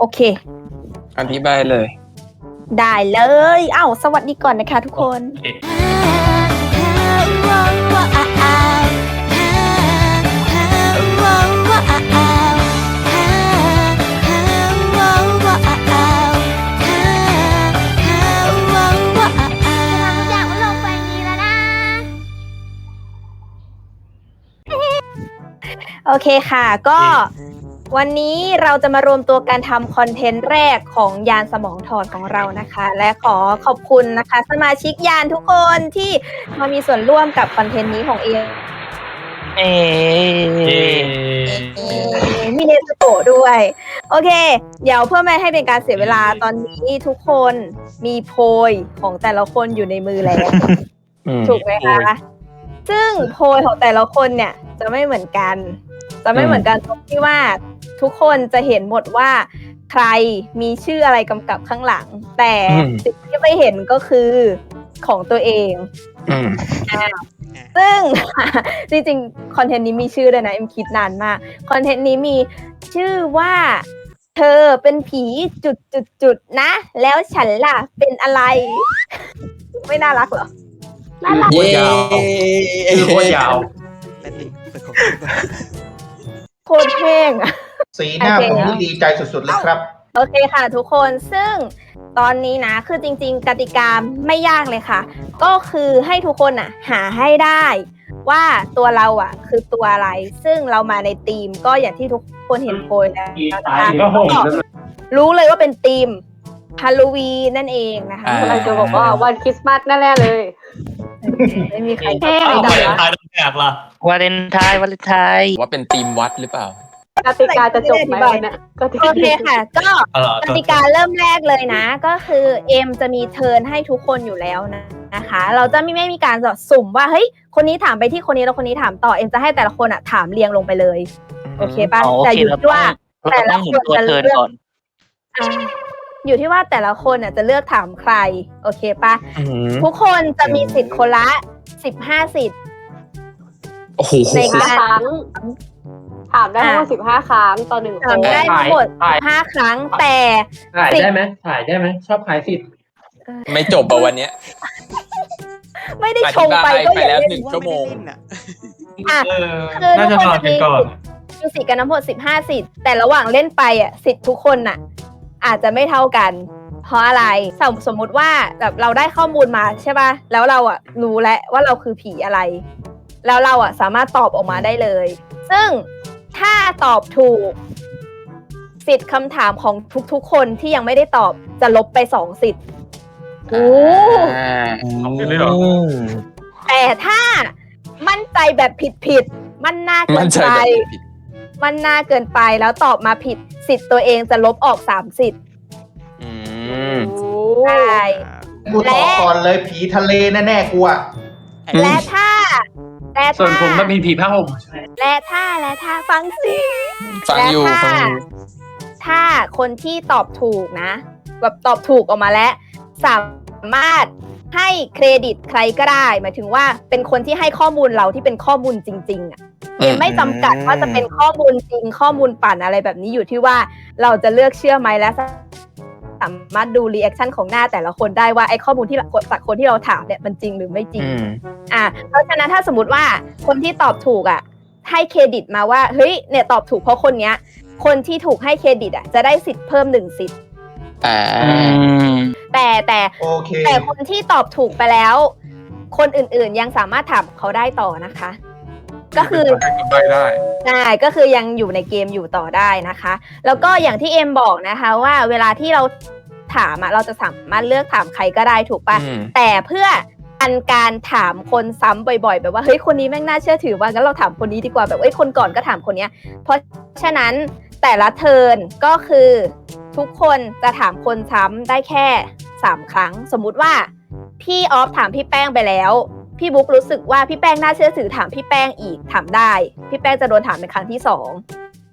โอเค อธิบายเลย ได้เลย เอ้า สวัสดีก่อนนะคะทุกคนทุกอย่างมันลงไปอย่างนี้แล้วนะ โอเคค่ะ ก็ วันนี้เราจะมารวมตัวกันทำคอนเทนต์แรกของยานสมองถอดของเรานะคะ และขอขอบคุณนะคะ สมาชิกยานทุกคนที่มามีส่วนร่วมกับคอนเทนต์นี้ของเอเอมีเนสโกะด้วย โอเค เดี๋ยวเพื่อไม่ให้เป็นการเสียเวลาตอนนี้ทุกคนมีโพยของแต่ละคนอยู่ในมือแล้วอืมถูกไหมคะ ซึ่งโพยของแต่ละคนเนี่ย จะไม่เหมือนกัน จะไม่เหมือนกันตรงที่ว่า ทุกคนจะเห็นหมดว่าใครมีชื่ออะไรกำกับข้างหลัง แต่สิ่งที่ไม่เห็นก็คือของตัวเองอืมซึ่งจริงๆคอนเทนต์นี้มีชื่อด้วยนะเอ็มคิดนานมากคอนเทนต์นี้มีชื่อว่าเธอเป็นผีจุดจุดจุดๆๆนะ แล้วฉันล่ะเป็นอะไร ไม่น่ารักเหรอเย้คือโคตรยาวโคตรแห้งอะ สีหน้าโอเคผมนี่ดีใจสุดๆเลยครับ โอเคค่ะทุกคนซึ่งตอนนี้นะคือจริง ๆ กติกาไม่ยากเลยค่ะ ก็คือให้ทุกคนอะหาให้ได้ ว่าตัวเราอะ คือตัวอะไร ซึ่งเรามาในทีมก็อย่างที่ทุกคนเห็นโพยแล้วนะคะก็โหดก็รู้เลยว่าเป็นทีมฮาโลวีนนั่นเองนะคะอ่า เราจะบอกว่าวันคริสต์มาสแน่ๆเลย ไม่มีใครแห้งไม่จัได้งวะวาเลนไทน์วาเลนไทน์ว่าเป็นทีมวัดหรือเปล่า กติกาจะจบไหมวันเนี้ยกติกาโอเคค่ะ ก็กติกาเริ่มแรกเลยนะ ก็คือเอ็มจะมีเทิร์นให้ทุกคนอยู่แล้วนะนะคะ เราจะไม่ไม่มีการสุ่มว่าเฮ้ยคนนี้ถามไปที่คนนี้แล้วคนนี้ถามต่อเอ็มจะให้แต่ละคนอะถามเรียงลงไปเลย โอเคป่ะอ๋อโอแต่เคอยู่เราที่ว่า เราต้องหมุนตัวเทิร์นก่อนอ่าอยู่ที่ว่าแต่ละคนอะจะเลือกถามใคร โอเคป่ะอืมทุกคนจะมีสิทธิ์คนละสิบห้าสิทธิ์โอ้โหในห้าการ ครั้ง ถามได้ทั้งหมดสิบห้าครั้งต่อหนึ่งคถามนได้ทั้งหมดห้าครั้งแต่ ถ่ายได้ไหมถ่ายได้ไหมชอบขายสิทธิ์ไม่จบอะวันเนี้ย ไม่ได้อชธิงบาไปยก็ไปอย่าแล้วเล่นหนึ่งชั่วโมง อะ เออคือทุน่ากจะคนนอนจะกันมีก่อน มีสิทธิ์กันทั้งหมดสิบห้าสิทธิ์แต่ระหว่างเล่นไปอะสิทธิ์ทุกคนน่ะ อาจจะไม่เท่ากัน เพราะอะไรสมสมมุติว่าแบบเราได้ข้อมูลมาใช่ป่ะแล้วเราอะรู้แล้วว่าเราคือผีอะไร แล้วเราอะสามารถตอบออกมาได้เลย ซึ่งถ้าตอบถูก สิทธิ์คำถามของทุกๆ คนที่ยังไม่ได้ตอบจะลบไปสองสิทธิ์โอ้อ่าเลยเหรอ แต่ถ้ามั่นใจแบบผิดๆ มันน่าเกิมันนใจไปแบบผิดมันน่าเกินไปแล้วตอบมาผิดสิทธิ์ตัวเองจะลบออกสามสิทธิ์อืมโอ้ใช่ กูตอบก่อนเลยผีทะเลแน่ๆกูอะและถ้า และส่วนถ้าผมก็มีผีผ้าห่มและถ้าและถ้าฟังสิฟังอยู่และฟังถ้าอยู่ถ้าคนที่ตอบถูกนะ แบบตอบถูกออกมาแล้ว สามารถให้เครดิตใครก็ได้ หมายถึงว่าเป็นคนที่ให้ข้อมูลเราที่เป็นข้อมูลจริง ๆอะเอ็มไม่จำกัดว่าจะเป็นข้อมูลจริงข้อมูลปั่นอะไรแบบนี้อยู่ที่ว่าเราจะเลือกเชื่อไหมและ สามารถดูรีแอคชั่นของหน้าแต่ละคนได้ว่าไอ้ข้อมูลที่เราจากคนที่เราถามเนี่ยมันจริงหรือไม่จริงอืมอะเพราะฉะนั้นถ้าสมมติว่าคนที่ตอบถูกอะ ให้เครดิตมาว่าเฮ้ยเนี่ยตอบถูกเพราะคนเนี้ย คนที่ถูกให้เครดิตอะจะได้สิทธิ์เพิ่มหนึ่งสิทธิ์อ่าอืมแต่แต่โอเคแต่คนที่ตอบถูกไปแล้ว คนอื่นๆยังสามารถถามเขาได้ต่อนะคะ ก็คือไปได้ใช่ก็คือยังอยู่ในเกมอยู่ต่อได้นะคะ แล้วก็อย่างที่เอ็มบอกนะคะว่าเวลาที่เราถามอะเราจะสามารถเลือกถามใครก็ได้ถูกปะอืม แต่เพื่ออันการถามคนซ้ำบ่อยๆ แบบว่าเฮ้ยคนนี้แม่งน่าเชื่อถือว่างั้นเราถามคนนี้ดีกว่าแบบเอ้ยคนก่อนก็ถามคนเนี้ย เพราะฉะนั้นแต่ละเทิร์นก็คือทุกคนจะถามคนซ้ำได้แค่สามครั้ง สมมุติว่าพี่ออฟถามพี่แป้งไปแล้ว พี่บุ๊กรู้สึกว่าพี่แป้งน่าเชื่อถือถามพี่แป้งอีกถามได้ พี่แป้งจะโดนถามเป็นครั้งที่สอง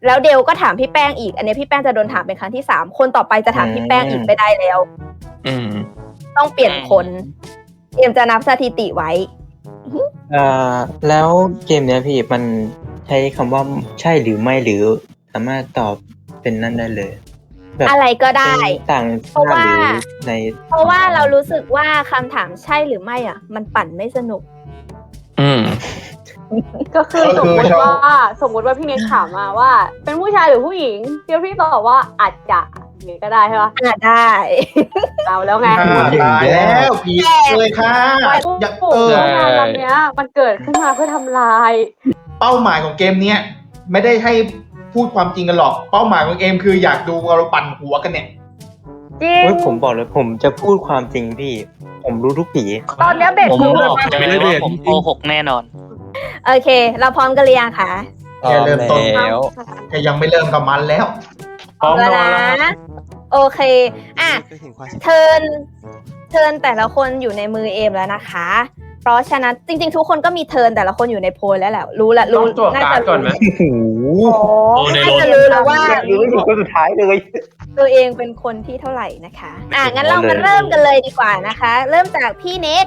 แล้วเดลก็ถามพี่แป้งอีก อันนี้พี่แป้งจะโดนถามเป็นครั้งที่สามคนต่อไปจะถามพี่แป้งอีกไม่ได้แล้ว อืมต้องเปลี่ยนคนเอ็มจะนับสถิติไว้เอ่อแล้วเกมเนี้ยพี่มันใช้คำว่าใช่หรือไม่หรือ สามารถตอบเป็นนั่นได้เลย แบบอะไรก็ได้ เป็นต่างเพราะชาว่า ติหรือในเพราะว่าเรารู้สึกว่าคำถามใช่หรือไม่อะ มันปั่นไม่สนุก อืม ก็คือก็สมคือมติชอบว่าสมมติว่าพี่เนทถามมาว่า เป็นผู้ชายหรือผู้หญิงเดี๋ยวพี่ตอบว่าอาจจะอย่างนี้ก็ได้ใช่ปะอะได้ เอาแล้วไงอ่าตายแล้วผีเลยค่ะอยากโอ้เอโหองานลำเนี้ย มันเกิดขึ้นมาเพื่อทำลาย เป้าหมายของเกมเนี้ยไม่ได้ให้ พูดความจริงกันหรอก เป้าหมายของเกมคืออยากดูเราปั่นหัวกันเนี่ย จริง เฮ้ยผมบอกเลยผมจะพูดความจริงพี่ ผมรู้ทุกผี ตอนเนี้ยเบรกผมมือบอกเลยว่าผมโกหกแน่นอน โอเค เราพร้อมกันหรือยังคะพร้อมเริ่มต้น แล้วแค่ยังไม่เริ่มกับมันแล้ว พร้อมนแล้วอนแล้วนะ โอเค อะ เทิร์นเทิร์นแต่ละคนอยู่ในมือเอมแล้วนะคะเพ ราะฉะนั้นจริง ๆ ทุกคนก็มีเทิร์นแต่ละคนอยู่ในโพลแล้วแหละรู้ละต้รู้องตรวจน่าการ์จะดก่อนไหมโอ้โหโอ้โอ้ในน่ารถจะรู้แล้วว่ารู้อยู่คนสุดท้ายเลย ตัวเองเป็นคนที่เท่าไหร่นะคะ อะงั้นเรามาเริ่มกันเลยดีกว่านะคะ เริ่มจากพี่เน็ก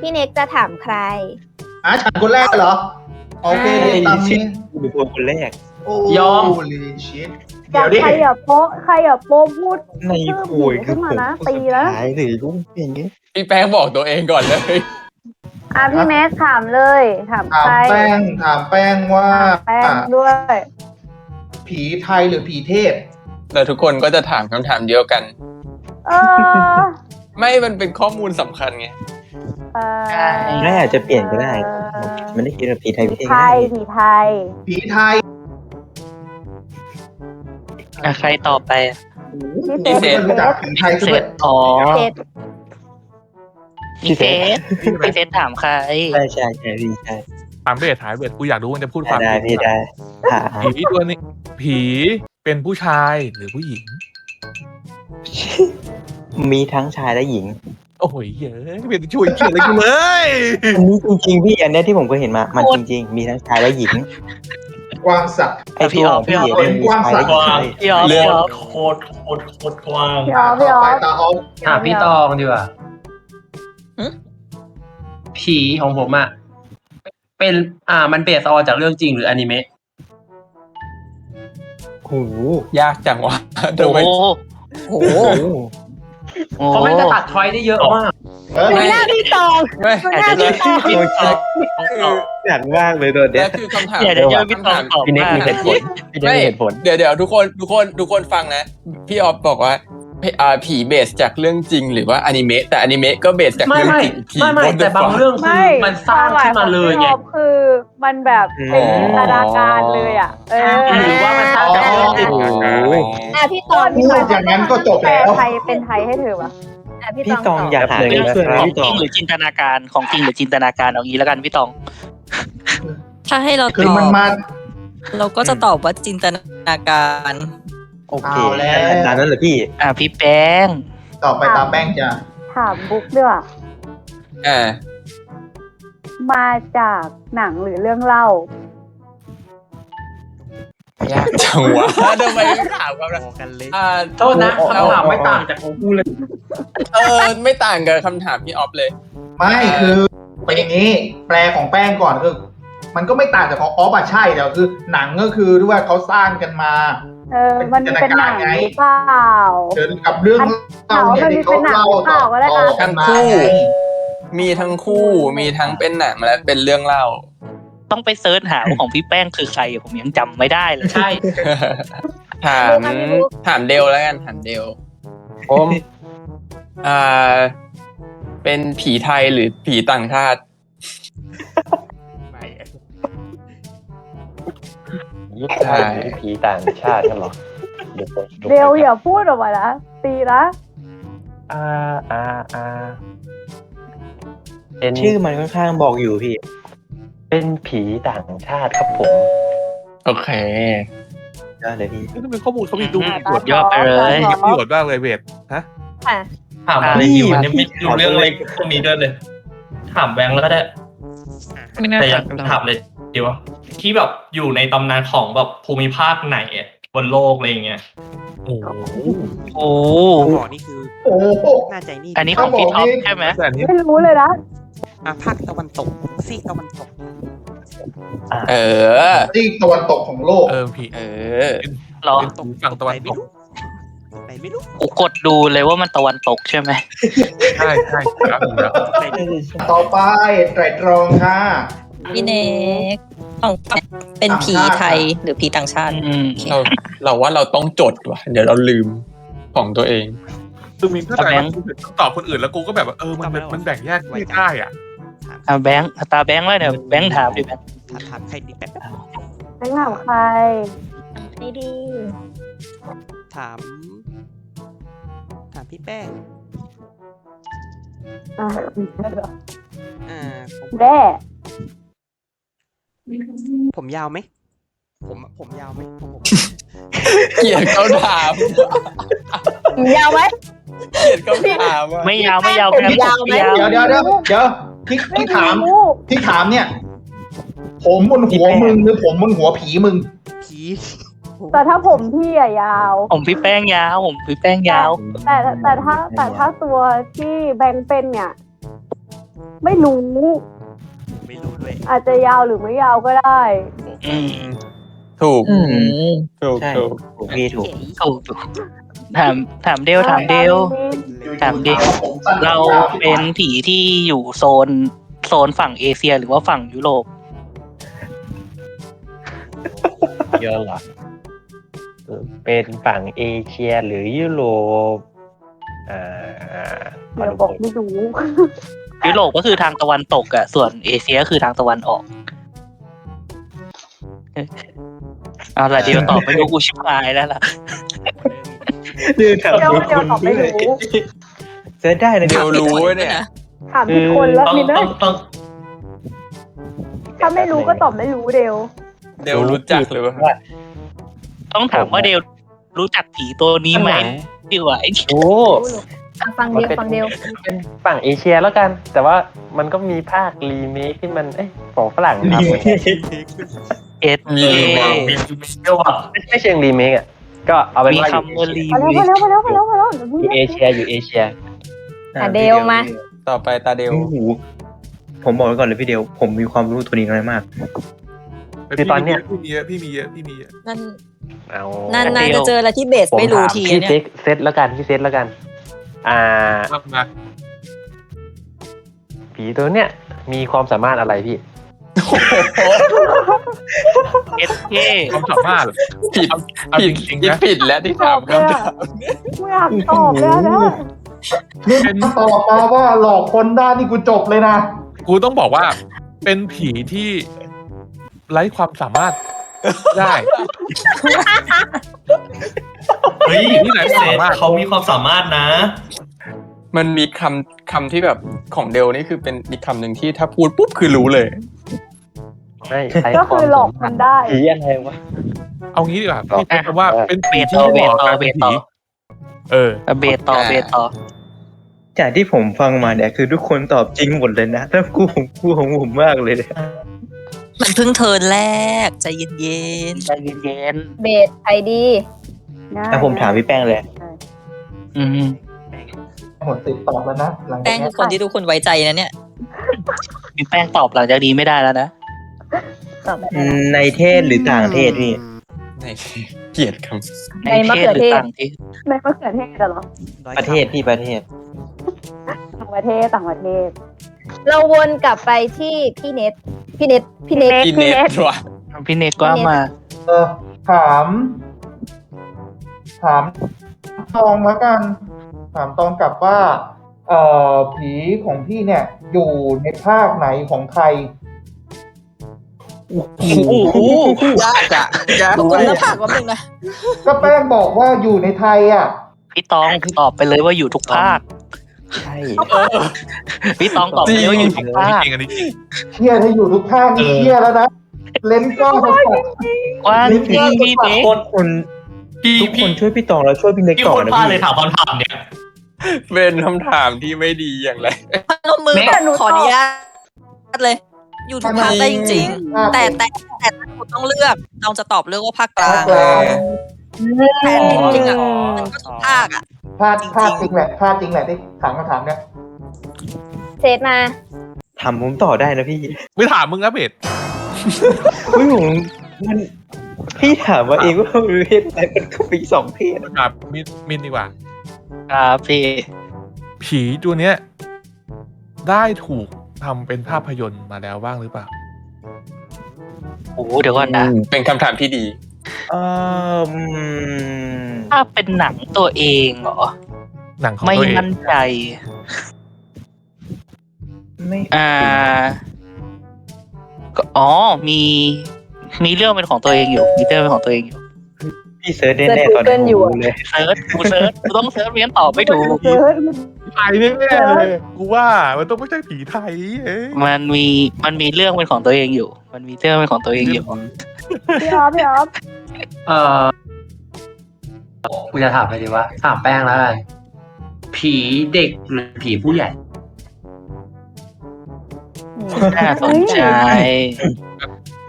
พี่เน็กจะถามใคร อะฉันคนแรกเหรอ โอเคตามนี้ดูคนคนแรก โอ้ยอม ลีชิตเดี๋ยวดิ ใครอย่าโป๊ะใครอย่าโป๊ะพูด ในคุยคือขึ้นผมมานะคนตีสุดนะท้ายเลยรู้อย่างงี้พี่แป้งบอกตัวเองก่อนเลย อะพี่เนทถามเลย ถามถามใครแป้งถามแป้งว่าแป้งด้วย ผีไทยหรือผีเทพ แล้วทุกคนก็จะถามคำถามเดียวกัน เออไม่มันเป็นข้อมูลสำคัญไง เออใช่น่าอาจจะเปลี่ยนก็ได้ มันได้คิดว่าผีไทยผีพี่ไทยผีไทย ผีไทยอะใครต่อไป พี่เซเซนนรู้จักผีไทยเซด้วยตอ๋อ เจ็ด พี่เซตพี่เซตถามใคร ใช่ใช่ใช่พี่ใช่ถามเบสถามเบสกูอยากรู้มันจะพูดความได้จริงพี่ได้ค่ะผีตัวนี้ ผีเป็นผู้ชายหรือผู้หญิง มีทั้งชายและหญิง โอ้ยเยอะเบสช่วยเขียนอะไรกูเลย อันนี้จริงๆพี่อันเนี้ยที่ผมเคยเห็นมา มันจริง ๆ มีทั้งชายและหญิงกวางสัตว์ไอ้ตัวของพี่เอ๋เนี่ยมีชายและหญิงเลยพี่ออฟเรื่พี่องออฟโคตรโคตรโคตรกว้างพี่ออฟพี่ต่อออไปฟตาออฟถามพี่ตองดีกว่าหึ ผีของผมอะเป็น อ่า มันเบสออนจากเรื่องจริงหรืออนิเมะโอ้โหยากจังวะโอ้ทำไมโหโอ้โหโอ้เพราะโหมันจะตัดทอยได้เยอะมากเออดูหน้าพี่ตองไม่ดูหน้าพี่ตองคือหนักมากเลยตัวเนี้แล้ยวคือคำถามเดี๋ยวเดี๋ยวจะพี่ตองตอบพี่เน็กว่ามีเหตุผลพี่เน็กมีเหตุผลเดี๋ยวเดี๋ยวทุกคนทุกคนทุกคนฟังนะ พี่ออฟบอกว่าพี่อ่า ผีเบสจากเรื่องจริงหรือว่าอนิเมะแต่อนิเมะก็เบสจากไม่เรื่องไม่จริงอีกที ไม่ไม่ What the แต่บาง fuck เรื่องคือมันสร้างขึ้นมาเลยไงพี่ออฟคือมันแบบเป็นจินตนาการเลยอะเออหรือว่ามันสร้างจากเรื่องจริง โอ้โห อะพี่ตองพูดอย่างนั้นก็จบแปลแล้วไทยเป็นไทยให้เธอปะอะพี่พี่ตตอองงตอบอยากหาเรื่องช่วยไหมของพี่จตริองงหรือจินตนาการของจริงหรือจินตนาการเอางี้แล้วกันพี่ตอง ถ้าให้เราคืตออมันบมา เราก็จะตอบว่าจินตนาการ โอเคเอาแล้ว ขนาดนั้นเลยพี่ อะพี่แป้ง ต่อไปตาแป้งจ้ะถามบุ๊กด้วยว่ะอ่ามาจากหนังหรือเรื่องเล่า ยากจังวะทำไมไม่ถามกันอ่าโทษนะคำถามไม่ต่างจากของกูเลย เออไม่ต่างกับคำถามพี่ออฟเลย ไม่คือเป็นอย่างนี้แปลของแป้งก่อนคือ มันก็ไม่ต่างจากของออฟอะใช่แต่คือ หนังก็คือด้วยเขาสร้างกันมา เออมันเป็นหนังหรือเปล่าเดินกับเรื่องเล่าเนี่ยที่เขาเล่าต่อต่อกันมาทั้งคู่ไงมีทั้งคู่มีทั้งเป็นหนังและเป็นเรื่องเล่า ต้องไปเซิร์ชหาว่าของพี่แป้งคือใครผมยังจำไม่ได้เลยใช่ถามถามเดลแล้วกันถามเดลผมอ่าเป็นผีไทยหรือผีต่างชาติ ใช่ผีต่างชาติกันหรอเดี๋ยวผมเร็วอย่าพูดออกมานะตีนะอ่าอ่าอ่าเป็นชื่อมันค่อนข้างบอกอยู่พี่ เป็นผีต่างชาติครับผมโอเคได้เลยพี่นี่เป็นข้อมูลเขามีดูอืมมีประโยชน์ยอดไปเลย มีประโยชน์มากเลยเบสฮะ ค่ะถามอะไรอยู่เนี่ยไม่รู้เรื่องอะไรพวกนี้ด้วยเลย ถามแบงค์แล้วก็ได้ ไม่น่าแต่อจะยากถามเลย ดีว่าที่แบบอยู่ในตำนานของแบบภูมิภาคไหนอะบนโลกอะไรอย่างเงี้ยโอ้โหโอ้บอกนี่คือโอ้โหน่าใจนี่อันนี้ของพี่ท็อปใช่ไหมแต่อันนี้ไม่รู้เลยนะอะภาคตะวันตกซีกตะวันตก เออที่ตะวันตกของโลก เออผีเออเหรอเป็นฝั่งตะวันตกไปไม่รู้กูกดดูเลยว่ามันตะวันตกใช่ไหมใช่ใช่ครับผมนะต่อไปไตรตรองค่ะ พี่เนกของเป็นผีไทยหรือผีต่างชาติ อืมเราเราว่าเราต้องจดว่ะ เดี๋ยวเราลืมของตัวเองคือมีเข้าใจแบว่างค์กูเห็นคำตอบคนอื่นแล้วกูก็แบบว่าเออมันมันมันแบ่งแยกไม่ได้อะถามอะแบงค์ตาแบงค์แล้วเดี๋ยวแบงค์ถามดิแบงค์ถามถามใครดีแป๊บแบงค์ถามใครไม่ดี ถาม ถามพี่แป้งอะอ่าผมแด้ ผมยาวไหม ผมผมยาวไหมผมผมเกลียดเขาถามยาวไหมเกลียดเขาถามว่าไม่ยาวไม่ยาวผมแบงค์ยาวไหมไม่ยาวเดี๋ยวเดี๋ยวเดี๋ยวเดี๋ยวที่ที่ถามรู้ที่ถามเนี่ย ผมบนหัวมึงหรือผมบนหัวผีมึง ผีแต่ถ้าผมพี่อะยาว ผมพี่แป้งยาวผมพี่แป้งยาว แต่แต่ถ้าแต่ถ้าตัวที่แบงค์เป็นเนี่ย ไม่รู้ ไม่รู้ด้วย อาจจะยาวหรือไม่ยาวก็ได้ อืมถูก อืม ถูกใช่ ถูกถูกพี่ถูกถูกถูกถามถามเดวถามเดวถามดิ เราเป็นผีที่อยู่โซนโซนฝั่งเอเชีย หรือว่าฝั่งยุโรปเยอะเหรอเออเป็นฝั่งเอเชียหรือยุโรปอ่าขอเดี๋ยวดูบอกไม่รู้ ยุโรปก็คือทางตะวันตกอะส่วนเอเชียก็คือทางตะวันออก เอาละเดียวตอบไม่รู้กูชิบหายแล้วล่ะเดี๋ยวถามเดี๋ยวทุกเดี๋คยวนตอบไม่ด้วยรู้เซิร์ชได้นะเดี๋ยวรู้เนี่ยถามผิดคนแล้วต้องนี่ต้นะองต้องถ้าไม่รู้ก็ตอบไม่รู้เดียวเดี๋ยวรู้จักเลยว่าต้องถามว่าเดวรู้จักผีตัวนี้ไหมดีกว่าไอ้โอ้ อะฟังเดียวฟังเดียวเป็นฝั่งเอเชียแล้วกัน แต่ว่ามันก็มีภาครีเมคที่มันเอ้ยของฝรั่งทำเหมือนกันเอสมีเอมีมีเยอะว่ะไม่ไม่เชิงรีเมคอะก็เอาเป็นมีว่าอยู่คำว่ารีมาแล้ววิมาแล้วมาแล้วมาแล้วมาแล้วเดี๋ยวอพี่ยู่เอเชียอยู่เอเชียอะเดวมาต่อไปตาเดวโอ้โหผมบอกไว้ก่อนเลยพี่เดียวผมมีความรู้ตัวนี้น้อยมากคือตอนเนี้ยพี่มีเยอะพี่มีเยอะพี่มีเยอะนั่นเอานานๆจะเจออะไรที่เบสผมไม่รู้ถามทีพี่เนี่ยเซตเซตแล้วกันพี่เซตแล้วกัน อ่ามามาผีตัวเนี้ยมีความสามารถอะไรพี่ เอสเคความสามารถเหรอผิด เอาผิดจริงๆที่นะผิดแล้วที่ถามคำถามไม่อยากตอบแล้วนะนี่ถ้าตอบมาว่าหลอกคนได้นี่กูจบเลยนะ กูต้องบอกว่า เป็นผีที่ไร้ความสามารถได้ เฮ้ยที่ไหนเซสามารถเขามีความสามารถนะ มันมีคำคำที่แบบของเดลนี่คือเป็นอีกคำหนึ่งที่ถ้าพูดปุ๊บคือรู้เลยไม่ใช้ก็ควาคืมอหลอกสามัมารถนได้ผีอะไรวะเอางี้ดีกว่าพี่ใช้คำว่าเป็นเบผีสที่ต่อไม่เบเหสมาะต่อกับเบเป็นสต่อผีเออเบสต่อเบสต่อจากที่ผมฟังมาเนี่ยคือทุกคนตอบจริงหมดเลยนะแล้วกูผมกูของผมมากเลยเนี่ยมันเพิ่งเทิร์นแรก ใจเย็นใจเย็นเบสไอดี ถ้าผมถามพี่แป้งเลยๆอืมหมดติดตอบแล้วนะหลังๆจาแป้กงเนี้คือยคนที่ทุกคนไว้ใจนะเนี่ยมีแป้งตอบหลังจากนี้ไม่ได้แล้วนะ ตอบไม่ได้ ในเทศหรือต่างเทศพี่ ในเกลียดคในมะเขือเทศหต่างเทศในมะเขือเทศเหรอร้อยประเทศพี่ประเทศ ต่างประเทศต่างประเทศ เราวนกลับไปที่พี่เน็ตพี่เน็ตพี่เน็ตำกินเน็ตว่ะพี่เนกก็มา เออถาม ถามตองแล้วกัน ถามตองกลับว่าเอ่อผีของพี่เนี่ย อยู่ในภาคไหนของไทย โอ้โหยากอะยากตรงไปหน้าผากว่ามึงนะก็แป้งบอกว่าอยู่ในไทยอะ พี่ตองตอบไปเลยว่าอยู่ทุกภาค ใช่พี่ตองตอบไปเลยว่าอยู่ทุกภาคจริงอันนี้จริงเชี่ยถ้าอยู่ทุกภาคนี่เชี่ยแล้วนะ เลนส์กล้องจะตกกว้างพี่พี่เบ๊คนคน พี่ทุกคพี่นช่วยพี่ตองแล้วช่วยพี่เล็กพี่ก่โคอนตรนะพลาดพี่เลยถามคำถามเนี่ย เป็นคำถามที่ไม่ดีอย่างไร พนมมือแบบขออนุญาตเลย อยู่ทุกภาคได้จริง ๆ แต่แต่แต่ถ้าคุณต้องเลือกเราจะตอบเลือกว่าภาคกลางภาคกลางแต่จริงๆอะมันก็ทุกภาคอะ พลาดพลาดจริงแหละพลาดจริงแหละที่ถามคำถามเนี่ยเซตมา ถามผมต่อได้นะพี่ ไม่ถามมึงนะเบสเฮ้ยผมมัน พี่ถามว่าเองว่ามันเป็นเพศอะไรมันก็มีสองเพศถามมินมินดีกว่า ครับพี่ผีตัวเนี้ย ได้ถูกทำเป็นภาพยนตร์มาแล้วบ้างหรือเปล่าโอ้โหเดี๋ยวก่อนนะอืมเป็นคำถามที่ดี เอออืมถ้าเป็นหนังตัวเองเหรอ หนังของไม่ตัวเองมั่นใจ ไม่อ่า ก็อ๋อมี มีเรื่องเป็นของตัวเองอยู่มีเรื่องเป็นของตัวเองอยู่พี่เซิร์ชแน่ๆตอนนี้ผมรู้เลยเซิร์ชกูเซิร์ชกูต้องเซิร์ชไม่งั้นตอบไม่ถูก ไทยแน่ๆเลยกูว่ามันต้องไม่ใช่ผีไทยเอ้ยมันมีมันมีเรื่องเป็นของตัวเองอยู่ มันมีเรื่องเป็นของตัวเองอยู่ พี่ออฟพี่ออฟเออกูจะถามอะไรดีวะถามแป้งแล้วกันผีเด็กหรือผีผู้ใหญ่น่าสนใจ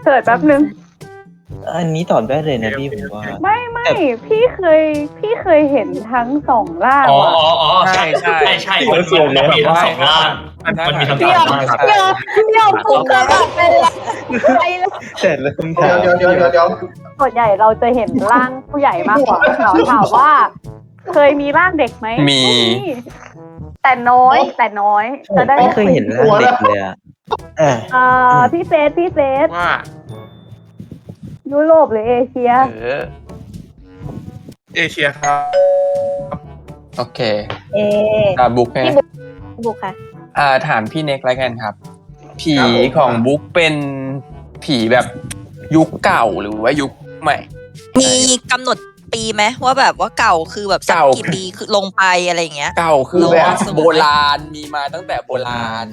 เกิดแป๊บนึง อันนี้ตอบได้เลยนะพี่ผมว่า ไม่ไม่พี่เคยพี่เคยเห็นทั้งสองร่างอ๋อว่ะอ๋ออ๋อใช่ใช่ใช่ใช่มันมันมันมีทั้งสองร่างมันมีทั้งสองร่างครับ เดี๋ยวเดี๋ยวกูเกิดแบบเป็นอะไรเลยแต่ละคำถามเดี๋ยวเดี๋ยวเดี๋ยวเดี๋ยวส่วนใหญ่เราจะเห็นร่างผู้ใหญ่มากกว่าเราถามว่า เคยมีร่างเด็กไหมมี แต่น้อยแต่น้อยจะได้ไม่เคยเห็นร่างเด็กเลยอะอ่าอ่าพี่เฟสพี่เฟสว่า ยุโรปหรือเอเชีย เออเอเชียครับโอเคเอตาบุ๊กไงพี่บุ๊กบุกค่ะ อ่าถามพี่เน็กแล้วกันครับ ผีของบุ๊กเป็นผีแบบยุคเก่าหรือว่ายุคใหม่ มีกำหนด ปีไหมว่าแบบว่าเก่าคือแบบสักเก่า กี่ปีคือลงไปอะไรอย่างเงี้ย เก่าคือแบบเราสมมุติโบราณมีมาตั้งแต่โบราณ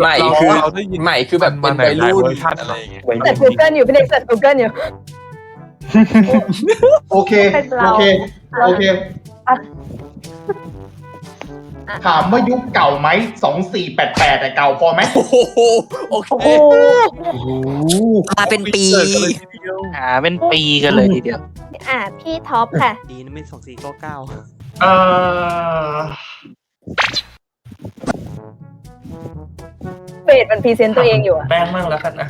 ใหม่เราคือ เราได้ยิน ใหม่คือแบบเป็นมัวัยหลายรุ่นเวอร์ชันอะไรอย่างเงี้ยไว้เปิด Google อยู่พี่เด็กเปิด Google อยู่ โอเค เป็นเรา โอเค โอเค ถามว่ายุคเก่าไหมสองสี่แปดแปดแต่เก่าพอไหม โอ้โหโอเค โอ้โอ้โหมาเป็นปี หาเป็นปีกันเลยทีเดียว อะพี่ท็อปค่ะ ดีนะไม่สองสี่เก้าเก้าเออเบสมันพรีเซนต์ตัวเองอยู่อะแป้งมั่งแล้วกันนะ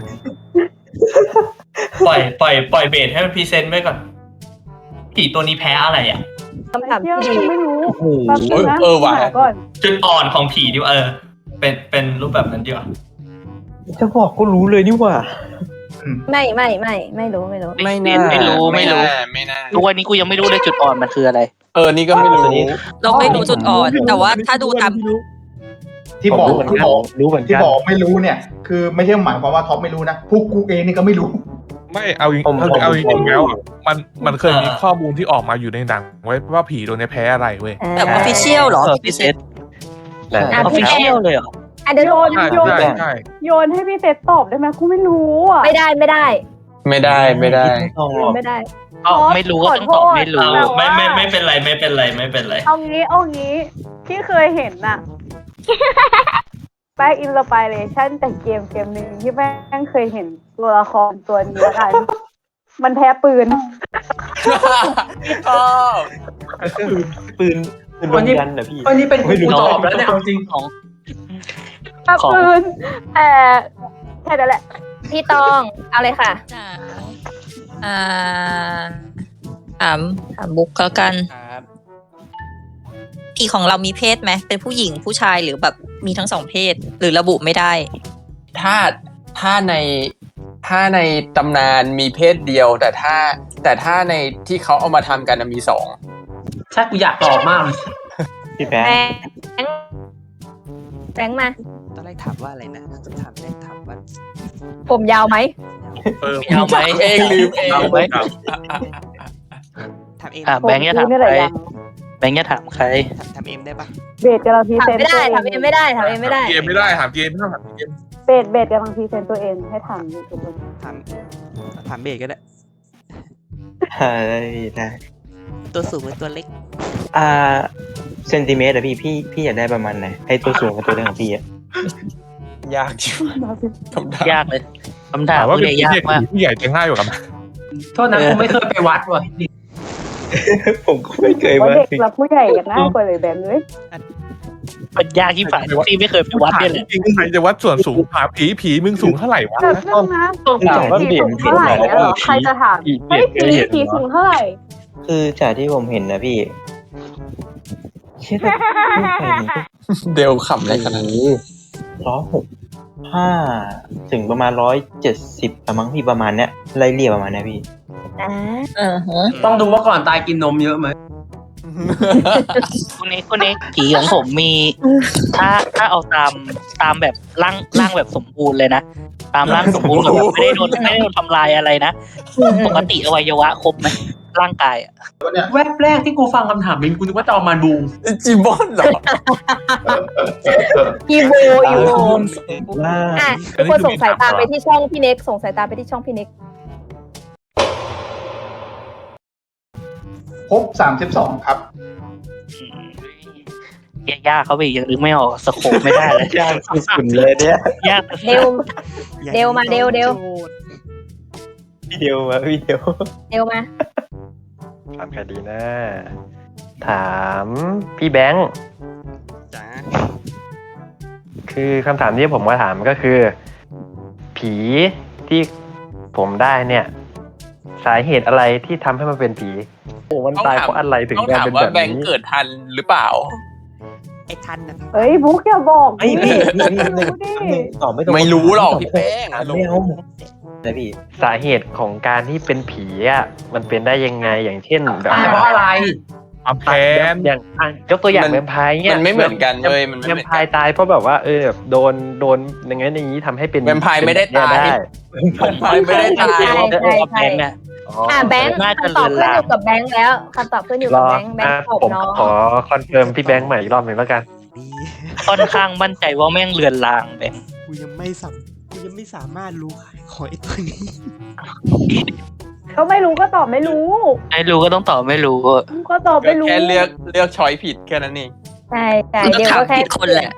ปล่อยปล่อยปล่อยเบสให้มันพรีเซนต์ไว้ก่อนผีตัวนี้แพ้อะไรอะ คำถามเชื่อที่ดีไม่รู้โอ้โหแป๊บนึงนะเออว่ะ หาก่อนจุดอ่อนของผีดีกว่าเออ เป็นเป็นรูปแบบนั้นดีกว่าจะบอกก็รู้เลยนี่หว่า ไม่ไม่ไม่ไม่รู้ไม่รู้ ไม่น่าไม่รู้ไม่รู้ น่าไม่น่าทุกวันนี้กูยังไม่รู้เลยจุดอ่อนมันคืออะไร เออ นี่ก็ไม่รู้ เราไม่รู้จุดอ่อน แต่ว่าถ้าดูตามที่บอกผมรู้เหมือนกันที่บอกรู้เหมือนกันที่บอกไม่รู้เนี่ย คือไม่ใช่หมายความว่าท็อปไม่รู้นะพวกกูเองนี่ก็ไม่รู้ ไม่เอาจริงผมเอาผมเอาจริงๆแล้วอะมันมันเคยมีอ่าข้อมูลที่ออกมาอยู่ในหนังไว้ว่าผีตัวเนี้ยแพ้อะไรเว้ยแบบออฟฟิเชียลเหรอเออที่พิเศษนะอะออฟฟิเชียลเลยเหรออะ เดี๋ยวโยนใช่โยนใช่ใช่โยนให้พี่เฟสตอบได้ไหมกูไม่รู้อะไม่ได้ไม่ได้ไม่ได้ไม่ได้ ตอบ ไม่ได้ อ๋อไม่รู้ก็ต้องตอบไม่รู้ เอาไม่ไม่ไม่เป็นไรไม่เป็นไรไม่เป็นไร เอางี้เอางี้ที่เคยเห็นน่ะ แป้งอินสปายเลชั่นจากเกมเกมหนึ่งที่แป้งเคยเห็นตัวละครตัวนี้แล้วกันมันแพ้ปืน ชอบปืนปืนปืนลมยันเหรอพี่วันนี้เป็นไม่รู้กูตอบแล้วเนี่ยเอาจริง ของ แพ้ปืนแต่แค่นั้นแหละ พี่ตองเอาเลยค่ะจ้าอ่าถามถามบุ๊กแล้วกัน ครับผีของเรามีเพศไหมเป็นผู้หญิงผู้ชายหรือแบบมีทั้งสองเพศ หรือระบุไม่ได้ ถ้าถ้าในถ้าในตำนานมีเพศเดียว แต่ถ้าแต่ถ้าในที่เขาเอามาทำกันน่ะมีสองใช่กูอยากตอบมากเลยพี่แป๊ะแบงค์แบงค์มาตอนแร กถามว่าอะไรนะถามแรกถามว่าผมยาวไหมเออเอาไหมเองลืมเองเอาไหมถามเองอะแบงค์จะถามนี่ใคแหรละยังแบงค์จะถามใครถามถามเอ็มได้ปะเบสกำลังพรีถามเซนต์ไม่ได้ตัวถามเองไม่ได้ถามเองไม่ได้ เกมไม่ได้ถามเกมไม่ต้องถามเกมเบสเบสกำลังพรีเซนต์ตัวเองให้ถามอยู่ทุกคนถามถามเบสก็ได้ได้ได้ตัวสูงหรือตัวเล็ก อ่าเซนติเมตรอะพี่พี่พี่อยากได้ประมาณไหนให้ตัวสูงกับตัวเล็กของพี่อะ ยากจริงคำถามยากเลยคำถามถามว่าพวกเป็นนี้ผียากเด็กมากหรือผู้ใหญ่จะง่ายกว่ากันไหมโทษนะกูไม่เคยไปวัดว่ะผมก็ไม่เคยว่าว่าเด็กและผู้ใหญ่ยังง่ายกว่าเลยแบบเลยมันยากที่ฝ่ายที่ไม่เคยไปวัดเนี่ยแหละจริงๆใครจะวัดส่วนสูงหาผีผีมึงสูงเท่าไหร่วะแต่เรื่องนะต้องถามว่าผีเปลี่ยนสูงเท่าไหร่เนี่ยเหรอใครจะถามผีเปเฮ้ลี่ยยนผีเห็นผีสูงเท่าไหร่คือจากที่ผมเห็นนะพี่เชื่อพูดไปนี่ก็เดลขำอะไรขนาดนี้ ร้อยหกห้าถึงประมาณร้อยเจ็ดสิบประมาณพี่ประมาณเนี้ยไล่เรียกประมาณเนี้ยพี่ อ่าต้องดูว่าก่อนตายกินนมเยอะไหมคุณเอกคุณเอกผีของผมมี ถ้าถ้าเอาตามตามแบบร่างร่างแบบสมบูรณ์เลยนะ ตามร่างสมบูรณ์แบบไม่ได้โดนไม่ได้โดนทำลายอะไรนะ ปกติอวัยวะครบไหมร่างกายอะแวบแรกที่กูฟังคำถามมินกูนึกว่าจะเอามาดูจิบอนเหรออีโวอีโวว่าอะทุกคนส่งสายตาไปที่ช่องพี่เน็กส่งสายตาไปที่ช่องพี่เน็กพบสามสิบสองครับ ยากๆเขาไปอีกยังนึกไม่ออกสโคปไม่ได้เลยยากสุดๆเลยเนี่ยยากเดวเดวมาเดวเดวพี่เดียวมาพี่เดียวเดวมาถามใครดีนะ ถามพี่แบงค์จ้าคือคำถามที่ผมมาถามก็คือ ผีที่ผมได้เนี่ย สาเหตุอะไรที่ทำให้มันเป็นผี โอ้มันตายเพราะอะไรถึงต้องได้ถามเป็นว่าแบบแบงค์นี้ เกิดทันหรือเปล่า ไอ้ทันนะเฮ้ยบุ๊กอย่าบอกไอ้ยพี่พี่พี่หนึ่งดิหนึ่งตอบไม่ตรงไม่รู้หรอกพี่แป้งอะรู้ไม่เอานะพี่สาเหตุของการที่เป็นผีอะมันเป็นได้ยังไงอย่างเช่นแบบตายเพราะอะไรความแพนอย่างอะยกตัวอย่างมันแวมไพร์เนี่ยมันไม่เหมือนกันเว้ยมันไม่แวเหมืมอนไพร์ตายเพราะแบบว่าเออแบบโดนโดนอย่างงั้นอย่างนี้ทำให้เป็นแวมไพร์ไม่ได้ตายเป็นแบบเนี้ได้ไม่ได้ตายใช่ใช่ใช่แบงค์อะ อะแบงค์น่าจะคำตอบเลืขึ้อนนอลางยู่กับแบงค์แล้วคำตอบขึ้นอยู่รกับอแบงค์แบงอะค์ตอบผมน้องขอคอนเฟิร์มพี่แบงค์ใหม่อีกรอบหนึ่งแล้วกัน ดีค่อนข้างมั่นใจว่าแม่งเลือนลางแบงค์กูยังไม่สัมกูยังไม่สามารถรู้ขอไอ้ตัวนี้ก็ไม่รู้ก็ตอบไม่รู้ไม่รู้ก็ต้องตอบไม่รู้ก็ตอบไม่รู้แค่เลือกเลือกช้อยผิดแค่นั้นเอง ใช่ใช่มันก็เดวถามก็แค่ผิดคนแหละ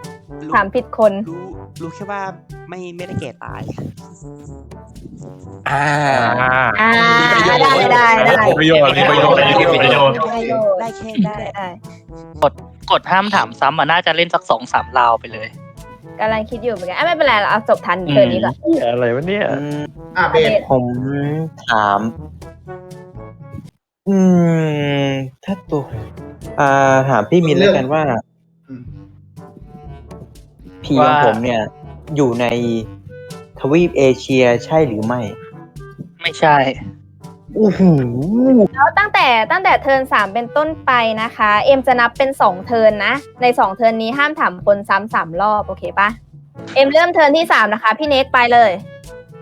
ถามผิดคน รู้ รู้แค่ว่าไม่ไม่ได้แก่ตาย อ่า อ่าได้ได้ได้มีประโยชน์มีประโยชน์มีประโยชน์ได้โยชน์ได้แค่ได้ได้กดห้ามถามซ้ำอะน่าจะเล่นสักสองสามราวไปเลยกำลังคิดอยู่เหมือนกันอะไม่เป็นไรเราเอาจบทันเทิร์นนี้ก่อนอะไรวะเนี่ยอืมอะเบสผมถาม อืม ถ้าตัวอ่าถามพี่มินแล้วกันว่า อืมผีของผมเนี่ย อยู่ในทวีปเอเชียใช่หรือไม่ไม่ใช่โอ้โหแล้วตั้งแต่ตั้งแต่เทิร์นสามเป็นต้นไปนะคะ เอ็มจะนับเป็นสองเทิร์นนะ ในสองเทิร์นนี้ห้ามถามคนซ้ำสามรอบ โอเคปะเอ็มเริ่มเทิร์นที่สามนะคะ พี่เน็กไปเลย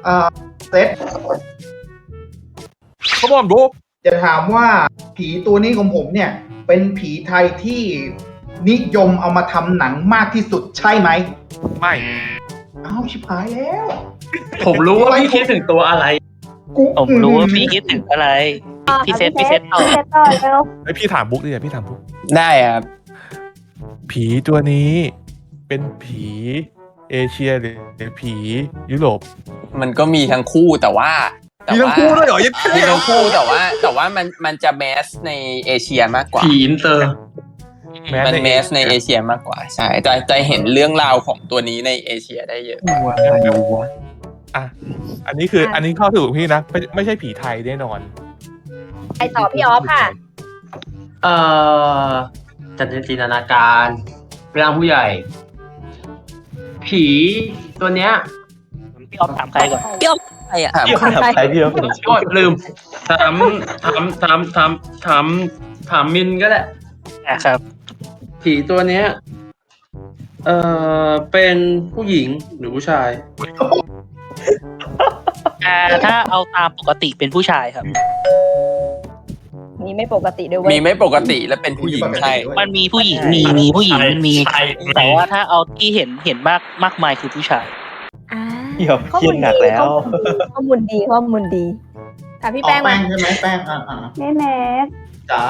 อ่าเซตขมอนบุ๊กจะถามว่าผีตัวนี้ของผมเนี่ย เป็นผีไทยที่ นิยมเอามาทำหนังมากที่สุดใช่ไหมไม่ อ้าวชิบหายแล้ว ผมรู้ว่าพี่คิดถึงตัวอะไร กูผมรู้ว่าพี่คิดถึงอะไร พี่เซตพี่เซตต่อ พี่เซตต่อเร็วไอพี่ถามบุ๊กดิพี่ถามบุ๊กได้ครับผีตัวนี้เป็นผีเอเชียหรือผียุโรป มันก็มีทั้งคู่แต่ว่าแต่มีทั้งคู่ด้วยเหรอยัดมีทั้งคู่แต่ว่า แต่ว่ามันมันจะแมสในเอเชียมากกว่าผีอินเตอร์แม้มันในเมสในเอเชียมากกว่าใช่จะจะเห็นเรื่องราวของตัวนี้ในเอเชียได้เยอะอะอันนี้คืออันนี้ข้อถูกพี่นะไม่ไม่ใช่ผีไทยแน่นอนไปต่อพี่ออฟค่ะ เอ่อจัดจินตนาการร่างผู้ใหญ่ ผีตัวเนี้ยพี่ออฟถามใครก่อนพี่ออฟใครอะถามพี่ถามใครพี่แล้วผมโอ้ยลืมถามถามถามถามถามถามมินก็ได้นะครับ ผีตัวเนี้ย เอ่อ เป็นผู้หญิงหรือผู้ชาย อ่าถ้าเอาตามปกติเป็นผู้ชายครับ มีไม่ปกติด้วยเว้ยมีไม่ปกติและเป็นผู้หญิงใช่ มันมีผู้หญิงมีมีผู้หญิงมันมี ใช่ แต่ว่าถ้าเอาที่เห็นเห็นมากมากมายคือผู้ชาย อ่าพี่ออฟเครียดหนักแล้ว ข้อมูลดีข้อมูลดีถามพี่ออแป้กงแป้มางใช่ไหมแป้งอ่าอ่าแม่แน็กจ๋า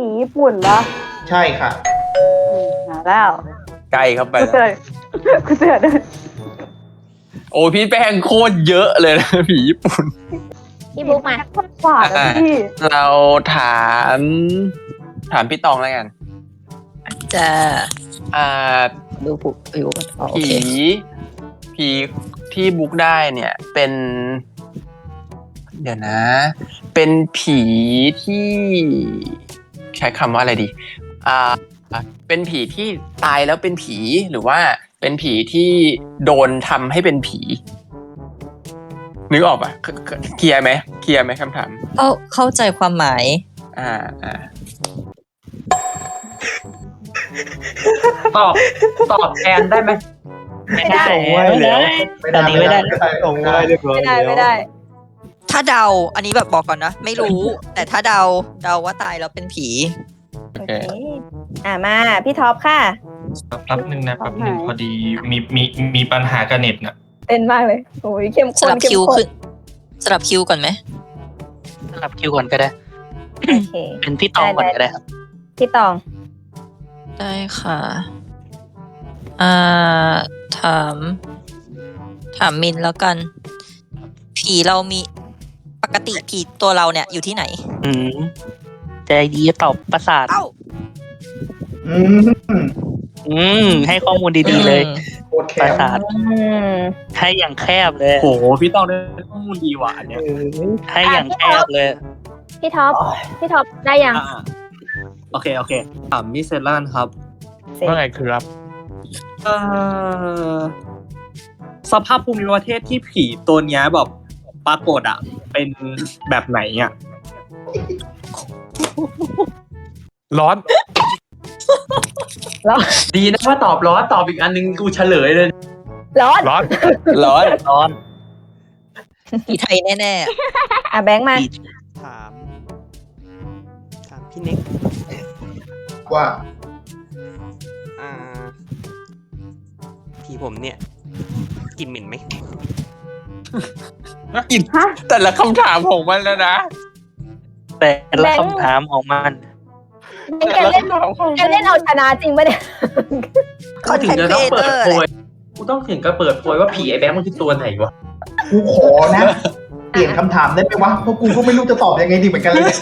ผีญี่ปุ่นปะใช่ค่ะอืมหาแล้วใกล้เข้าไปกูเจอกูเจอเดินโอ้พี่แป้งโคตรเยอะเลยนะ ผีญี่ปุ่น พี่บุ๊กมา คนกว่าแล้วพี่เราถาม ถามพี่ตองแล้วกัน จะอ่า ดูผูกอยู่อ๋อโอผี เคผีที่บุ๊กได้เนี่ยเป็น เดี๋ยวนะ เป็นผีที่ ใช้คำว่าอะไรดีอ่าเป็นผีที่ตายแล้วเป็นผีหรือว่าเป็นผีที่โดนทำให้เป็นผี นึกออกปะเคเคลียร์ไหมเคลียร์ไหมคำถามเข้าเข้าใจความหมาย อ่าอ่าตอบตอบแทนได้ไหมไม่ได้ส่งไว้ไม่แล้ได้วตอนนี้ไม่ได้ส่งไว้เรียบร้อยไม่ได้แล้วไม่ได้ถ้าเดา อันนี้แบบบอกก่อนนะ ไม่รู้ แต่ถ้าเดา เดาว่าตายแล้วเป็นผี โอโอเคเค อ่ามา พี่ท็อปค่ะ แป๊บนึงนะแป๊บนึงพอดีมีมีมีปัญหากับเน็ตน่ะเต้นมากเลยโอ้ยเข้มสข้นลับเข้มคิวข้ขึ้นนสลับคิวก่อนไหม สลับคิวก่อนก็ได้ โอเค เป็นพี่ตองก่อนก็ได้ครับพี่ตองได้ค่ะ อ่า ถาม ถามมินแล้วกัน ผีเรามีป กติผีตัวเราเนี่ยอยู่ที่ไหน อืมใจดีตอบประสาท เอ้าอืมอืม ให้ข้อมูลดีๆเลย โคตรแคประบสาท อืมให้อย่างแคบเลย โหพี่ต้องได้ข้อมูลดีว่ะอันเนี่ยให้อย่างแคบเลย พี่ท็อป พี่ท็อปได้ยัง อ่าโอเคโอเคถามมิสเซลานครับ ว่าไงครับเอ่อสภาพภูมิประเทศที่ผีตัวเนี้ยแบบ ปรากฏอะ เป็นแบบไหนอะ ร้อน ดีนะว่าตอบร้อนตอบอีกอันนึงกูเฉลยเลย ร้อนร้อน ร้อนร้อนผีไทยแน่อะแบงค์มา ถามถามพี่เน็กว่าอ่าผีผมเนี่ยกลินเหม็นไหม กินแต่ละคำถามของมันแล้วนะแต่ละแบงค์คำถามของมันแกเล่นแกเล่นเอาชนะจริงปะเนี่ยๆกูถึงจะต้องเปิด Content โพ creator ยกูต้องถึงก็เปิดโพยว่าผีไอ้แบงค์มันคือตัวไหนวะกูขอนะ เปลี่ยนคำถามได้ไหมวะเพราะกูก็ไม่รู้จะตอบยังไงดีเหมือนกันเลยเนี่ย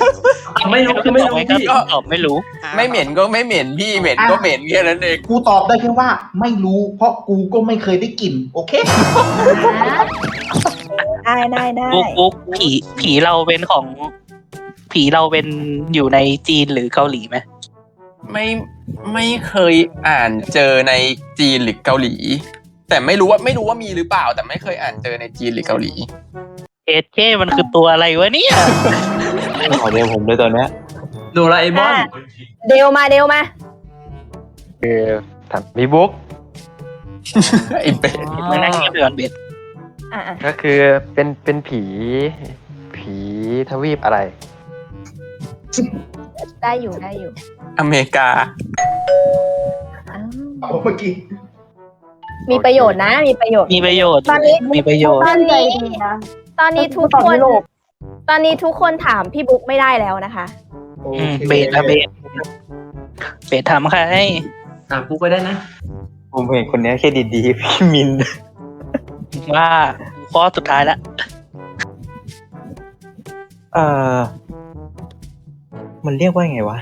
อะไม่รู้คือไม่รู้พี่ก็ตอบไม่รู้ ไม่เหม็นก็ไม่เหม็นพี่เหม็นก็เหม็นแค่นั้นเองกูตอบได้แค่ว่า ไม่รู้เพราะกูก็ไม่เคยได้กลิ่นโอเคได้ได้ได้บุ๊กบุ๊กผีผีเราเป็นของ ผีเราเป็นอยู่ในจีนหรือเกาหลีไหมไม่ไม่เคยอ่านเจอในจีนหรือเกาหลี แต่ไม่รู้ว่าไม่รู้ว่ามีหรือเปล่า แต่ไม่เคยอ่านเจอในจีนหรือเกาหลี เอเจมันคือตัวอะไรวะเนี่ย ขอเดียวผมเลยตอนเนี้ยโดราเอมอนอะเดวมาเดวมาคือถามพี่บุ๊กไอ้เป็ดไม่น่าเชื่อเดือนเบ็ดอะอะก็คือเป็นเป็นผี ผีทวีปอะไร ได้อยู่ได้อยู่อเมริกา อ้าวเอาเมื่อกี้มีประโยชน์นะ มีประโยชน์ มีประโยชน์ ตอนนี้ มีประโยชน์ ตอนนี้นะ ตอนนี้ทุกตอบคนยุโรปตอนนี้ทุกคนถามพี่บุ๊กไม่ได้แล้วนะคะ โออืมเคเบสอะเบสเบสถามใครถามกูก็ได้นะ ผมเห็นคนเนี้ยแค่ดีๆพี่มิน ว่าข้อสุดท้ายละเอ่อมันเรียกว่าไงวะ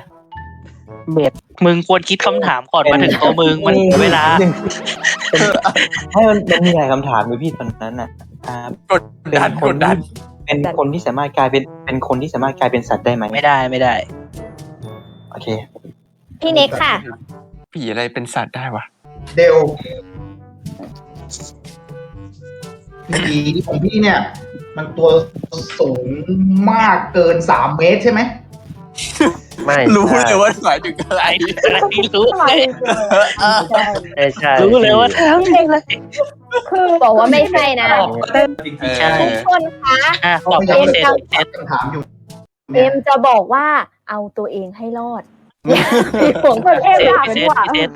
เบสมึงควรคิดคำถามก่อนมาถึงตัวมึงมันเสียเวลา ให้มันมันมีหลายคำถามเลยพี่ตอนนั้นอะอ่า กดดันกดดัน เป็นคนที่สามารถกลายเป็นเป็นคนที่สามารถกลายเป็นสัตว์ได้ไหมไม่ได้ไม่ได้ โอเค พี่เน็กค่ะ ผีอะไรเป็นสัตว์ได้วะเดวผีของพี่เนี่ย มันตัวสูงมากเกินสามเมตรใช่ไหม ไม่รู้ใช่เลยว่าหมายถึงอะไรอะไรรู้ทำไมเลยใช่ไม่ใช่รู้เลยว่าทำอะไรคือบอกว่าไม่ใช่นะเออใช่ทุกคนคะอะตอบยัตามไม่เซตตอบเซตคำถามอยู่เอ็มจะบอกว่าเอาตัวเองให้รอดอย่ามีห่วงเปิดเอ็มเซตถามเซดีตกว่าเซต